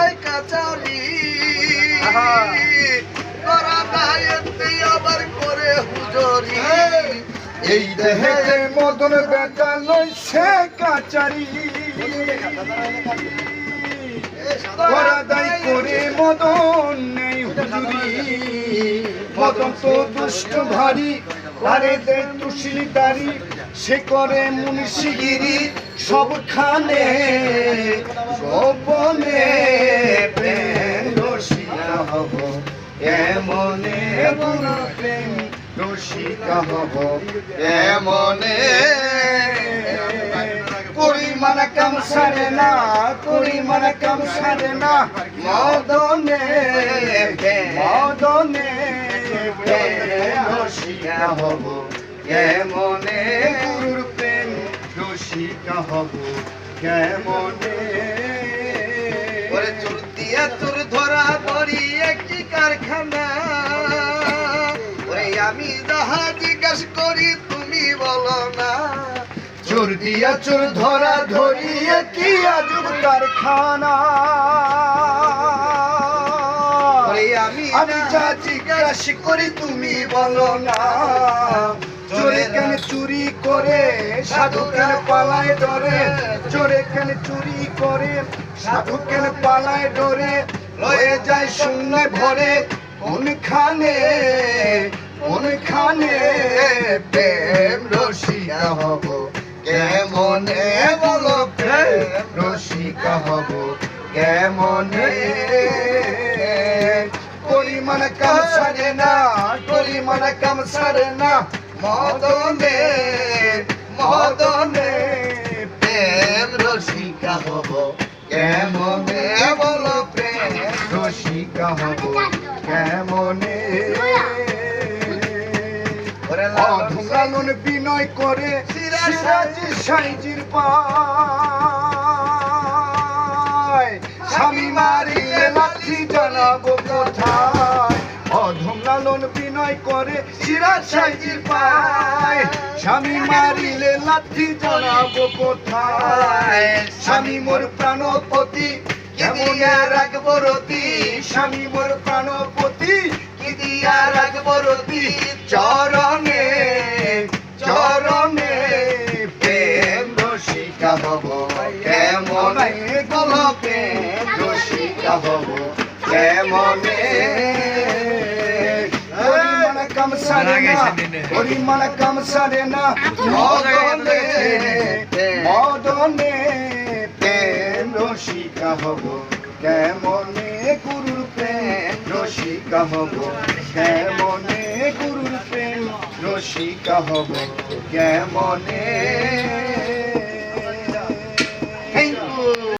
মাথায় কাচালি। আবার করে হুজরি। এই দেহে মদন বেটা লই সে কাচারি করাদাই করে মদন নেই হুজুরি। মদন তো দুষ্ট ভারী আরে দে তুষিলি দাঁড়ি। সে করে মুন্সিগিরি সবখানে, গোপনে প্রেম রসিয়া হব। এমনে প্রেম রসিকা হব। এমনে মদনে মদনে রসিকা হব। কেমনে গুরুর প্রেম রসিকা হব? কেমনে? ওরে চোর দিয়া তোর ধরা ধরি একটি কারখানা। ওরে আমি যাহা জিজ্ঞাস করি তুমি বলো না। চোর দিয়া চোর ধরা ধরিয়ে কি আজব কারখানা। আমি যা জিজ্ঞাসা করি তুমি বলো না। সাধু কেন পালায় ডরে, চোরে কেন চুরি করে? সাধু পালায় ডরে, লয়ে যায় শূন্য ভরে। কোনখানে কোনখানে প্রেম রসিয়া হব? কেমনে বলো প্রেম রসিকা হব? কেমনে? পরিমাণ কাম সারে না, পরিমাণ কাম সারে না। মদনে রসিকা হব। কেমনে বলো প্রেম রসিকা হব? কেমনে? অধুলালন বিনয় করে সিরাজি সাইজির পায়। স্বামী লাঠি জানাব কোথায়? বিনয় করে সাইজির পায়। স্বামী মারিলে লাঠি জানাব কোথায়? স্বামী মোর প্রাণপতি কেমন রাখব রতি? স্বামী মোর প্রাণপতি, কি দিয়া রাখব রতি? চরণে চরণে প্রেম রসিকা হব কেমনে বল প্রেম রসিকা হব কেমনে সারে না পরিমাণ কাম সারে না মদনে মদনে প্রেম রসিকা হব কেমনে গুরুর প্রেম রসিকা হব কেমনে গুরুর প্রেম রসিকা হব কেমনে